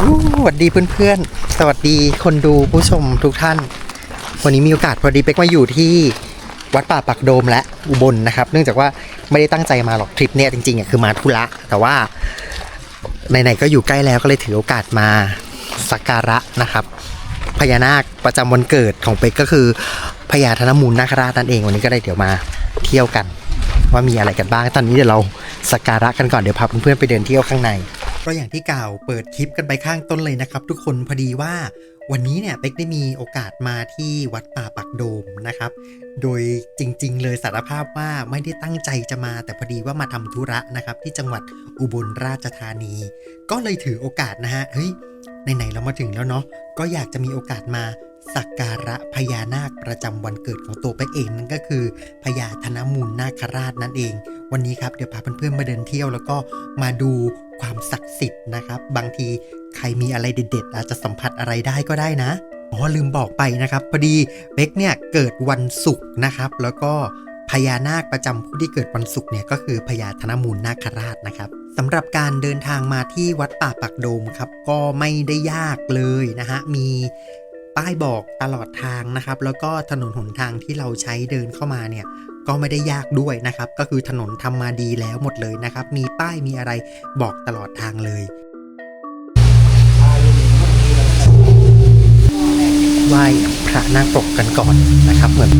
สวัสดีเพื่อนๆ สวัสดีคนดูผู้ชมทุกท่าน วันนี้มีโอกาสพอดีเป็กมาอยู่ที่วัดป่าปักโดมและอุบลนะครับ เนื่องจากว่าไม่ได้ตั้งใจมาหรอกทริปเนี้ยจริงๆอะคือมาธุระแต่ว่าไหนๆก็อยู่ใกล้แล้วก็เลยถือโอกาสมาสักการะนะครับพญานาคประจำวันเกิดของเป็กก็คือพญาธนมูลนาคราชนั่นเองวันนี้ก็ได้เดี๋ยวมาเที่ยวกัน ว่ามีอะไรกันบ้างตอนนี้เดี๋ยวเราสักการะกันก่อนเดี๋ยวพาเพื่อนๆไปเดินเที่ยวข้างใน ก็อย่างที่กล่าวเปิดคลิปกันไปข้างต้นเลยนะครับทุกคนพอดีว่าวันนี้เนี่ยเป็กได้มีโอกาสมาที่วัดป่าปักโดมนะครับ โดยจริงๆ เลยสารภาพว่าไม่ได้ตั้งใจจะมาแต่พอดีว่ามาทำธุระนะครับ ที่จังหวัดอุบลราชธานี ก็เลยถือโอกาสนะฮะเฮ้ยไหนๆเรามาถึงแล้วเนาะก็อยากจะมีโอกาสมาสักการะพญานาคประจำวันเกิดของตัวเป็กเองนั่นก็คือพญาธนมูลนาคราชนั่นเอง วันนี้ครับเดี๋ยวพาเพื่อนๆมาเดินเที่ยวแล้วก็มาดูความศักดิ์สิทธิ์นะครับ บางทีใครมีอะไรเด็ดๆ อาจจะสัมผัสอะไรได้ก็ได้นะอ๋อลืมบอกไปนะครับพอดีเบคเนี่ยเกิดวันศุกร์นะครับ แล้วก็พญานาคประจำผู้ที่เกิดวันศุกร์เนี่ยก็คือพญาธนมูลนาคราชนะครับสำหรับการเดินทางมาที่วัดป่าปักโดมครับ ก็ไม่ได้ยากเลยนะฮะมีป้ายบอกตลอดทางนะครับ แล้วก็ถนนหนทางที่เราใช้เดินเข้ามาเนี่ย ก็ไม่ได้ยากด้วยนะครับ ก็คือถนนทำมาดีแล้วหมดเลยนะครับ มีป้ายมีอะไรบอกตลอดทางเลย ไหว้พระนาคปกกันก่อนนะครับเหมือน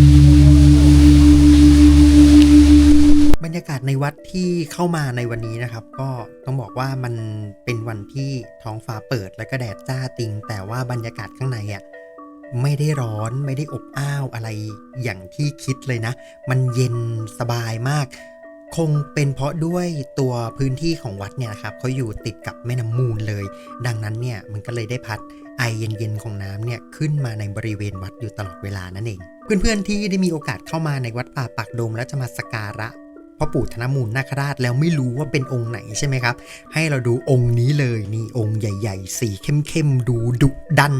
บรรยากาศในวัดที่เข้ามาในวันนี้นะครับ ก็ต้องบอกว่ามันเป็นวันที่ท้องฟ้าเปิดแล้วก็แดดจ้าติง แต่ว่าบรรยากาศข้างในอะ ไม่ได้ร้อนไม่ได้อบอ้าวอะไรอย่างที่คิดเลยนะ มันเย็นสบายมาก คงเป็นเพราะด้วยตัวพื้นที่ของวัดเนี่ยครับเขาอยู่ติดกับแม่น้ำมูลเลย ดังนั้นเนี่ยมันก็เลยได้พัดไอเย็นๆของน้ำเนี่ยขึ้นมาในบริเวณวัดอยู่ตลอดเวลานั่นเอง เพื่อนๆที่ได้มีโอกาสเข้ามาในวัดป่าปักโดมแล้วจะมาสักการะพ่อปู่ธนมูลนาคราชแล้วไม่รู้ว่าเป็นองค์ไหนใช่ไหมครับ ให้เราดูองค์นี้เลยนี่องค์ใหญ่ ๆ สีเข้มๆดูดุดัน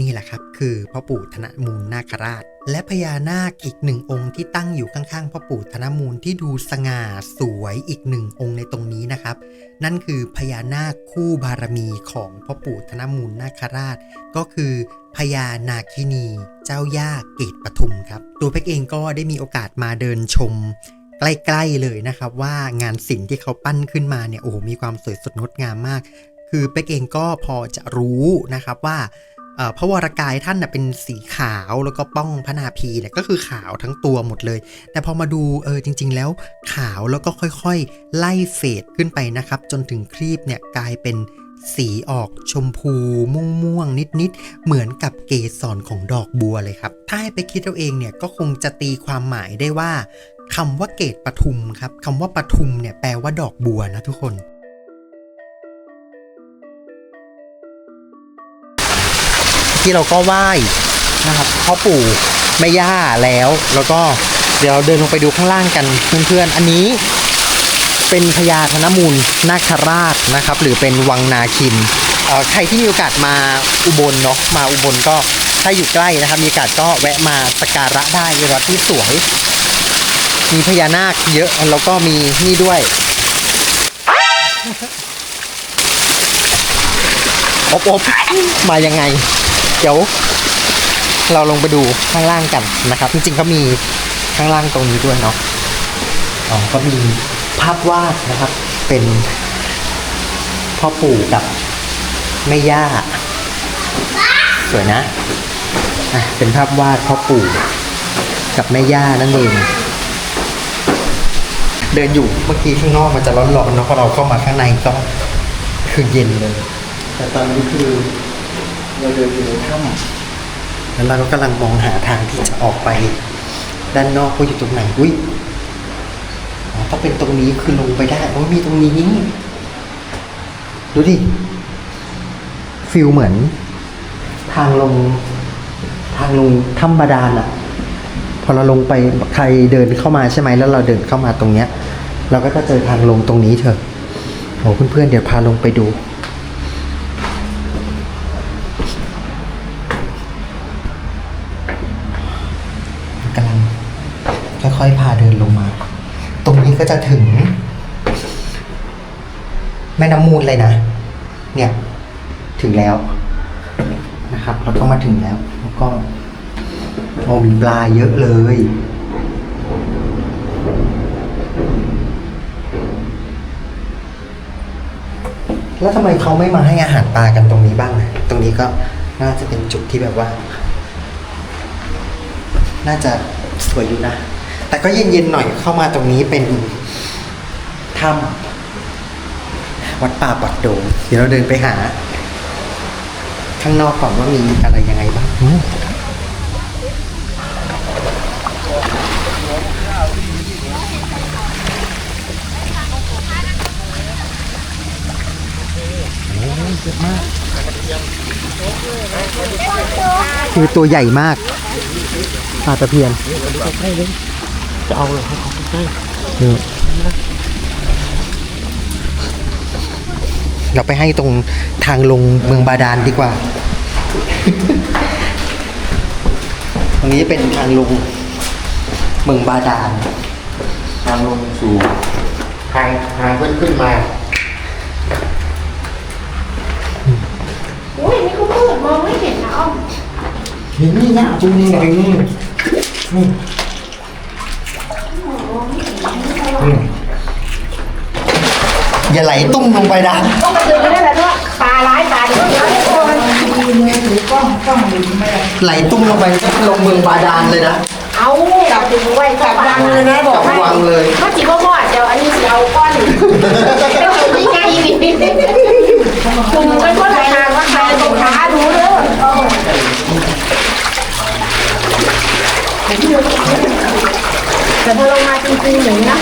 นี่แหละครับ คือพ่อปู่ธนมูลนาคราช และพญานาคอีกหนึ่งองค์ที่ตั้งอยู่ข้างๆพ่อปู่ธนมูลที่ดูสง่าสวยอีกหนึ่งองค์ในตรงนี้นะครับ นั่นคือพญานาคคู่บารมีของพ่อปู่ธนมูลนาคราช ก็คือพญานาคินีเจ้าย่าเกตปทุมครับ ตัวเพกเองก็ได้มีโอกาสมาเดินชมใกล้ๆเลยนะครับ ว่างานศิลป์ที่เขาปั้นขึ้นมาเนี่ยโอ้โหมีความสวยสดงดงามมาก คือเป็กเองก็พอจะรู้นะครับว่า พระวรากายท่านนะเป็นสีขาวแล้วก็ป้องพระนาภีเนี่ยก็คือขาวทั้งตัวหมดเลย แต่พอมาดูเออจริง ๆ แล้วขาวแล้วก็ค่อยๆ ไล่เฟดขึ้นไปนะครับ จนถึงครีบเนี่ยกลายเป็นสีออกชมพูม่วงๆนิดๆ เหมือนกับเกสรของดอกบัวเลยครับ ถ้าให้ไปคิดเอาเองเนี่ยก็คงจะตีความหมายได้ว่าคำว่าเกตปทุมครับคำว่าปทุมเนี่ยแปลว่าดอกบัวนะทุกคน ที่เราก็ไหว้นะครับพ่อปู่แม่ย่าแล้ว แล้วก็เดี๋ยวเราเดินลงไปดูข้างล่างกันเพื่อนๆ อันนี้เป็นพญาธนมูลนาคราชนะครับ หรือเป็นวังนาคินใครที่มีโอกาสมาอุบลเนาะมาอุบลก็ถ้าอยู่ใกล้นะครับ มีโอกาสก็แวะมาสักการะได้เป็นวัดที่สวย มีพญานาคเยอะแล้วก็มีนี่ด้วยอบอบมายังไง เดี๋ยวเราลงไปดูข้างล่างกันนะครับ จริงๆก็มีข้างล่างตรงนี้ด้วยเนาะอ๋อก็มีภาพวาดนะครับ เป็นพ่อปู่กับแม่ย่า สวยนะอะเป็นภาพวาดพ่อปู่กับแม่ย่านั่นเองเดินอยู่เมื่อกี้ข้างนอกมันจะร้อนๆเนาะพอเราเข้ามาข้างในก็คือเย็นเลย แต่ตอนนี้คือ เราเดินอยู่ในถ้ำแล้วเราก็กำลังมองหาทางที่จะออกไป ด้านนอกว่าอยู่ตรงไหนอุ้ยอ๋อถ้าเป็นตรงนี้คือลงไปได้โอ้ยมีตรงนี้นี่ดูดิฟิลเหมือน ทางลง ทางลงถ้ำบาดาลอะพอเราลงไปใครเดินเข้ามาใช่ไหมแล้วเราเดินเข้ามาตรงเนี้ย เราก็จะเจอทางลงตรงนี้เถอะโอ้เพื่อนๆเดี๋ยวพาลงไปดู กำลัง ค่อย ๆ พาเดินลงมา ตรงนี้ก็จะถึง แม่น้ำมูลเลยนะ เนี่ย ถึงแล้วนะครับ เราก็มาถึงแล้ว แล้วก็โอ้มีปลาเยอะเลย แล้วทำไมเขาไม่มาให้อาหารปลากันตรงนี้บ้างนะตรงนี้ก็น่าจะเป็นจุดที่แบบว่า น่าจะสวยอยู่นะ แต่ก็เย็นๆหน่อยเข้ามาตรงนี้เป็นถ้ำวัดป่าปักโดมเดี๋ยวเราเดินไปหา ข้างนอกก่อนว่ามีอะไรยังไงบ้างโอ้ยเยอะมากคือตัวใหญ่มากปลาตะเพียน จะเอาเลยให้เขาใกล้นี่เราไปให้ตรงทางลงเมืองบาดาลดีกว่า ตรงนี้เป็นทางลงเมืองบาดาล ทางลงสู่ทางทางขึ้นขึ้นมาอุ้ยนี่ก็มืดมองไม่เห็นนะอ้อมเห็นนี่นะจุ่มนี่ไงนี่นี่นี่ อย่าไหลตุ้มลงไปนะต้องไปเดินไม่ได้แล้วด้วยปลาร้ายปลาดีแล้วทุกคนไหลตุ้มลงไปลงเมืองบาดาลเลยนะ เอาจับดึงไว้จับวางเลยนะบอกให้จับวางเลย ถ้าจีว่าพ่อเดี๋ยวอันนี้สิเอาก้อนเดี๋ยวนี่ไงนี่คุณเป็นคนทางว่าใครตรงขาดูเด้อแต่พอลงมาจริงๆอย่างนี้นะ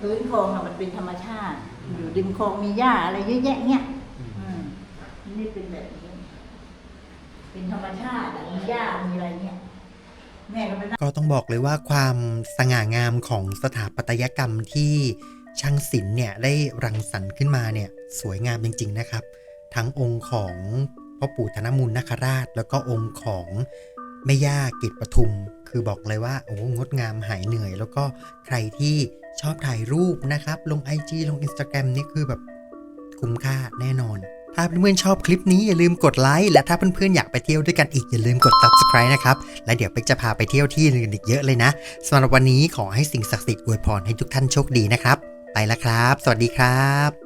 พื้นคลองอะมัน เป็นธรรมชาติ อยู่ริมคลองมีหญ้าอะไรเยอะแยะเนี่ยนี่เป็นแบบนี้ เป็นธรรมชาติมีหญ้ามีอะไรเนี่ยแม่ก็ไปนั่งก็ต้องบอกเลยว่าความสง่างามของสถาปัตยกรรมที่ช่างศิลป์เนี่ยได้รังสรรค์ขึ้นมาเนี่ยสวยงามจริง ๆนะครับ ทั้งองค์ของพ่อปู่ธนมูลนาคราช แล้วก็องค์ของแม่ย่ากิจปทุม คือบอกเลยว่าโอ้งดงามหายเหนื่อย แล้วก็ใครที่ ชอบถ่ายรูปนะครับ ลง IG ลง Instagram นี่คือแบบคุ้มค่าแน่นอน ถ้าเพื่อนๆชอบคลิปนี้อย่าลืมกดไลค์และถ้าเพื่อนๆอยากไปเที่ยวด้วยกันอีกอย่าลืมกด subscribe นะครับ และเดี๋ยวเป็กจะพาไปเที่ยวที่อื่นอีกเยอะเลยนะสำหรับวันนี้ขอให้สิ่งศักดิ์สิทธิ์อวยพรให้ทุกท่านโชคดีนะครับ ไปแล้วครับ สวัสดีครับ